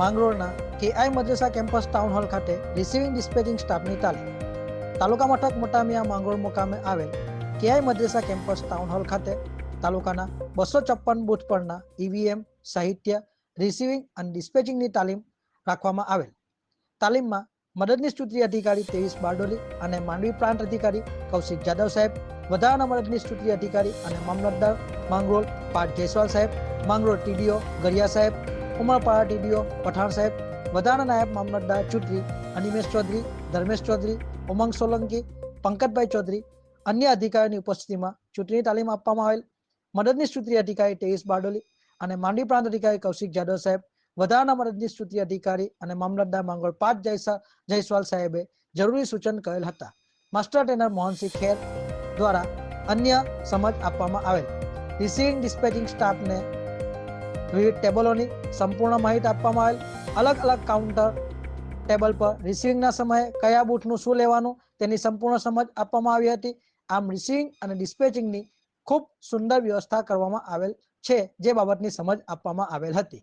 માંગરોળના KI Madressa campus town hall ખાતે receiving dispatching સ્ટાફની તાલીમ. તાલુકા મથક મોટામિયા માંગરોળ મુકામે આવેલ KI Madressa campus town hall ખાતે તાલુકાના બસો છપ્પન બુથ પરના ઈવીએમ સાહિત્ય રિસીવિંગ અને ડિસ્પેચિંગની તાલીમ રાખવામાં આવેલ. તાલીમમાં મદદનીશ ચૂંટણી અધિકારી તેવીસ બારડોલી અને માંડવી પ્રાંત અધિકારી કૌશિક જાદવ સાહેબ, વધારાના મદદનીશ ચૂંટણી અધિકારી અને મામલતદાર માંગરોળ પાટ જયસ્વાલ સાહેબ, માંગરોળ ટીડીઓ ગરિયા સાહેબ ઉમરપાડા ટીડીઓ, પઠાણ સાહેબ વધારા નાયબ મામલતદાર ચૂંટણી અનિમેશ ચૌધરી, ધર્મેશ ચૌધરી, ઉમંગ સોલંકી, પંકજભાઈ ચૌધરી, અન્ય અધિકારીઓની ઉપસ્થિતિમાં ચૂંટણી તાલીમ આપવામાં આવેલ. મદદનીશ ચૂંટણી અધિકારી તેવીસ બારડોલી અને માંડવી પ્રાંત અધિકારી કૌશિક જાદવ સાહેબ વધારાના મદદનીશ ચૂંટણી અધિકારી અને મામલતદાર માંગોળ પાંચ જયસા, જયસ્વાલ સાહેબે જરૂરી સૂચન કરેલ હતા. માસ્ટર ટ્રેનર મોહનસિંહ ખેર દ્વારા અન્ય સમજ આપવામાં આવેલ. રિસીવિંગ ડિસ્પેચિંગ સ્ટાફને વિવિધ ટેબલોની સંપૂર્ણ માહિતી આપવામાં આવેલ. અલગ અલગ કાઉન્ટર ટેબલ પર રિસીવિંગના સમયે કયા બૂથનું શું લેવાનું તેની સંપૂર્ણ સમજ આપવામાં આવી હતી. આમ રિસીવિંગ અને ડિસ્પેચિંગની ખૂબ સુંદર વ્યવસ્થા કરવામાં આવેલ છે, જે બાબતની સમજ આપવામાં આવેલ હતી.